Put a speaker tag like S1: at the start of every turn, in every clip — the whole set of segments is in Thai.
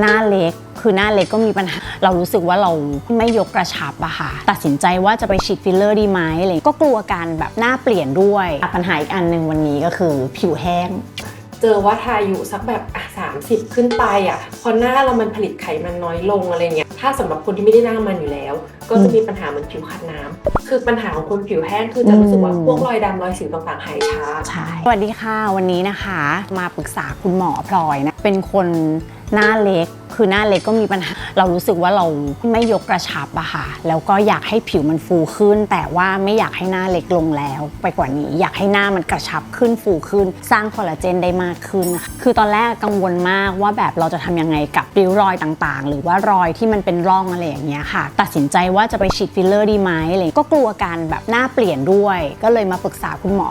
S1: หน้าเล็กคือหน้าเล็กก็มีปัญหา เรารู้สึกว่าเราไม่ยกกระชับอะค่ะ ตัดสินใจว่าจะไปฉีดฟิลเลอร์ดีไหมอะไรก็กลัวการแบบหน้าเปลี่ยนด้วยปัญหาอีกอันหนึ่งวันนี้ก็คือผิวแห้ง
S2: เจอว่าทาอยู่สักแบบอะ30ขึ้นไปอะพอหน้าเรามันผลิตไขมันน้อยลงอะไรเงี้ยถ้าสำหรับคนที่ไม่ได้หน้ามันอยู่แล้ว ก็จะมีปัญหาเหมือนผิวขาดน้ำคือปัญหาของคนผิวแห้งคือจะรู้สึกว่า
S1: อืม
S2: พวกรอยดำรอยสิวต่างๆหายช้า
S1: ใช่สวัสดีค่ะวันนี้นะคะ มาปรึกษาคุณหมอพลอยนะเป็นคน หน้าเล็กคือหน้าเล็กก็มีปัญหา เรารู้สึกว่าเราไม่ยกกระชับอะค่ะ แล้วก็อยากให้ผิวมันฟูขึ้น แต่ว่าไม่อยากให้หน้าเล็กลงแล้ว ไปกว่านี้อยากให้หน้ามันกระชับขึ้นฟูขึ้น สร้างคอลลาเจนได้มากขึ้น คือตอนแรกกังวลมากว่าแบบเราจะทำยังไงกับริ้วรอยต่างๆ หรือว่ารอยที่มันเป็นร่องอะไรอย่างเงี้ยค่ะ ตัดสินใจว่าจะไปฉีดฟิลเลอร์ดีไหมอะไรก็กลัวการแบบหน้าเปลี่ยนด้วย ก็เลยมาปรึกษาคุณหมอ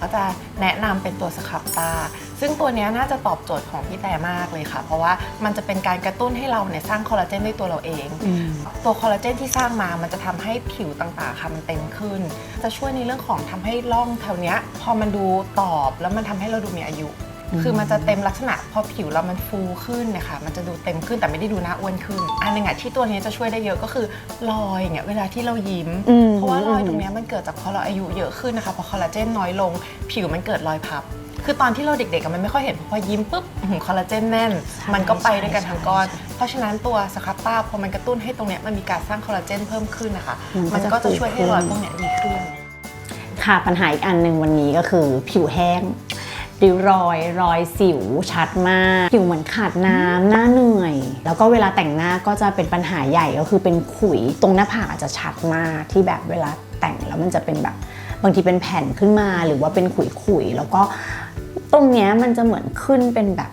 S3: ก็จะแนะนำเป็นตัวสครับตา ซึ่งตัวเนี้ยน่าจะตอบโจทย์ของพี่แต่มากเลยค่ะ เพราะว่ามันจะเป็นการกระตุ้นให้เราเนี่ยสร้างคอลลาเจนด้วยตัวเราเอง ตัวคอลลาเจนที่สร้างมา มันจะทำให้ผิวต่างๆค่ะมันเต็มขึ้น จะช่วยในเรื่องของทำให้ร่องแถวเนี้ยพอมันดูตอบแล้วมันทำให้เราดูมีอายุ
S1: อืม
S3: คือมันจะเต็มลักษณะพอผิวเรามันฟูขึ้นเนี่ยค่ะมันจะดูเต็มขึ้นแต่ไม่ได้ดูหน้าอ้วนขึ้น อันหนึ่งอะที่ตัวนี้จะช่วยได้เยอะก็คือรอยอย่างเงี้ยเวลาที่เรายิ้ม
S1: อืม
S3: เพราะว่ารอยตรงเนี้ยมันเกิดจากพอเราอายุเยอะขึ้นนะคะพอคอลลาเจนน้อยลง ผิวมันเกิดรอยพับ คือตอนที่เราเด็กๆอะมันไม่ค่อยเห็นพอยิ้มปุ๊บอื้อหือคอลลาเจนแน่น
S1: ใช่
S3: มันก็ไปด้วยกัน
S1: ใช่
S3: ทั้งก้อน เพราะฉะนั้นตัวสครับต้าพอมันกระตุ้นให้ตรงเนี้ยมันมีการสร้างคอลลาเจนเพิ่มขึ้นนะคะ
S1: มันก็
S3: มันก็
S1: จะ
S3: จะช่วยให้รอยพวกเนี้ยดีขึ้น
S1: ค่ะปัญหาอีกอันหนึ่งวันนี้ก็คือผิวแห้งริ้วรอยรอยสิวชัดมาก ผิวเหมือนขาดน้ำหน้าเหนื่อย แล้วก็เวลาแต่งหน้าก็จะเป็นปัญหาใหญ่ก็คือเป็นขุยตรงหน้าผากอาจจะชัดมากที่แบบเวลาแต่งแล้วมันจะเป็นแบบบางทีเป็นแผ่นขึ้นมาหรือว่าเป็นขุยๆแล้วก็ ตรงเนี้ยมันจะเหมือนขึ้นเป็นแบบ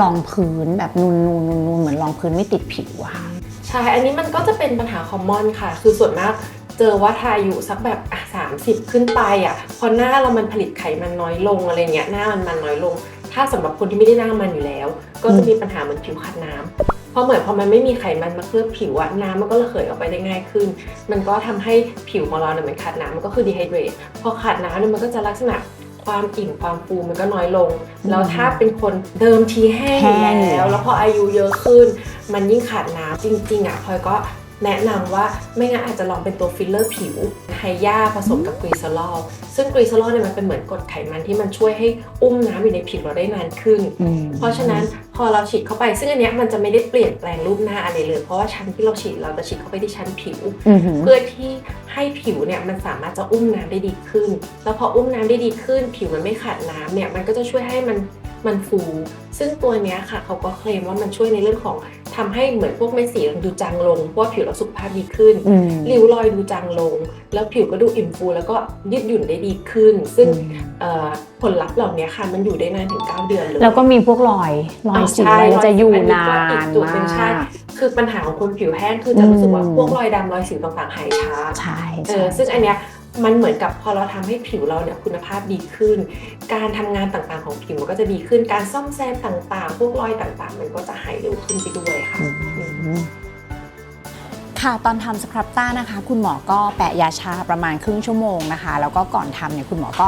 S1: รองพื้นแบบนูนๆนูนๆเหมือนรองพื้นไม่ติดผิวอะค่ะ
S2: ใช่ อันนี้มันก็จะเป็นปัญหาคอมมอนค่ะ คือส่วนมากเจอว่าทาอยู่สักแบบอะ30ขึ้นไปอะ พอหน้าเรามันผลิตไขมันน้อยลงอะไรเงี้ย หน้ามันมันน้อยลง ถ้าสำหรับคนที่ไม่ได้หน้ามันอยู่แล้ว ก็จะมีปัญหาเหมือนผิวขาดน้ำเพราะเหมือนพอมันไม่มีไขมันมาเคลือบผิวอะน้ำมันก็ระเหยออกไปได้ง่ายขึ้น มันก็ทำให้ผิวของเราเนี่ยมันขาดน้ำมันก็คือดีไฮเดรต พอขาดน้ำเนี่ยมันก็จะลักษณะ ความอิ่มความฟูมันก็น้อยลง แล้วถ้าเป็นคนเดิมทีแห้งอยู่
S1: แห้งอยู่
S2: แล้ว แล้วพออายุเยอะขึ้น มันยิ่งขาดน้ำจริง ๆ อะพลอยก็ แนะนำว่าไม่งั้นอาจจะลองเป็นตัวฟิลเลอร์ผิวไฮยาผสมกับกรีซอลอลซึ่งกรีซอลอลเนี่ยมันเป็นเหมือนกรดไขมันที่มันช่วยให้อุ้มน้ำอยู่ในผิวเราได้นานขึ้น เพราะฉะนั้นพอเราฉีดเข้าไป ซึ่งอันเนี้ยมันจะไม่ได้เปลี่ยนแปลงรูปหน้าอะไรเลย เพราะว่าชั้นที่เราฉีดเราจะฉีดเข้าไปที่ชั้นผิว
S1: อือหือ
S2: เพื่อที่ให้ผิวเนี่ยมันสามารถจะอุ้มน้ำได้ดีขึ้น แล้วพออุ้มน้ำได้ดีขึ้น ผิวมันไม่ขาดน้ำเนี่ยมันก็จะช่วยให้มันมันฟู ซึ่งตัวเนี้ยค่ะเขาก็เคลมว่ามันช่วยในเรื่องของ ทำให้เหมือนพวกเม็ดสีดูจางลงเพราะว่าผิวเราสุขภาพดีขึ้น
S1: อืม
S2: ริ้วรอยดูจางลง แล้วผิวก็ดูอิ่มฟูแล้วก็ยืดหยุ่นได้ดีขึ้น ซึ่งเอ่อผลลัพธ์เหล่านี้ค่ะมันอยู่ได้นานถึง 9 เดือนเลย
S1: แล้วก็มีพวกรอยรอยสิว
S2: ใช่
S1: อะไรจะอยู่
S2: รอยสิวอันนี้
S1: นา
S2: ก็อีก
S1: น
S2: จุดหนึ่ง
S1: มา
S2: ใช่
S1: ก
S2: คือปัญหาของคนผิวแห้งคือจะรู้สึกว่า
S1: อืม
S2: พวกรอยดำรอยสิวต่างๆหายช้า
S1: ใช่
S2: เอ
S1: ใช่
S2: อซึ่งอันเนี้ย มันเหมือนกับพอเราทำให้ผิวเราเนี่ยคุณภาพดีขึ้น การทำงานต่างๆของผิวมันก็จะดีขึ้น การซ่อมแซมต่างๆ พวกรอยต่างๆ มันก็จะหายเร็วขึ้นไปด้วยค่ะ
S1: อื
S2: อืม
S1: มค่ะตอนทำสครับต้านะคะ คุณหมอก็แปะยาชาประมาณครึ่งชั่วโมงนะคะ แล้วก็ก่อนทำเนี่ยคุณหมอก็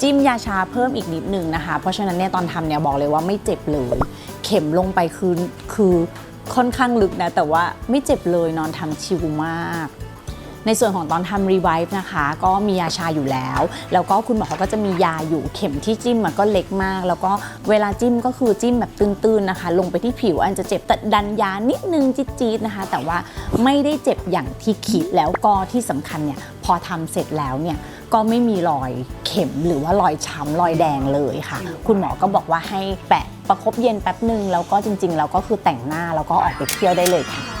S1: จิ้มยาชาเพิ่มอีกนิดนึงนะคะ เพราะฉะนั้นเนี่ยตอนทำเนี่ยบอกเลยว่าไม่เจ็บเลย เข็มลงไปคือคือค่อนข้างลึกนะ แต่ว่าไม่เจ็บเลยนอนทำชิลมาก ในส่วนของตอนทำรีไวฟ์นะคะ ก็มียาชาอยู่แล้ว แล้วก็คุณหมอเขาก็จะมียาอยู่เข็มที่จิ้มมันก็เล็กมาก แล้วก็เวลาจิ้มก็คือจิ้มแบบตื้นๆนะคะ ลงไปที่ผิวอันจะเจ็บแต่ดันยานิดนึงจี๊ดๆนะคะ แต่ว่าไม่ได้เจ็บอย่างที่คิดแล้วก็ที่สำคัญเนี่ยพอทำเสร็จแล้วเนี่ยก็ไม่มีรอยเข็มหรือว่ารอยช้ำรอยแดงเลยค่ะ คุณหมอก็บอกว่าให้แปะประคบเย็นแป๊บหนึ่งแล้วก็จริงๆ แล้วก็คือแต่งหน้าแล้วก็ออกไปเที่ยวได้เลยค่ะ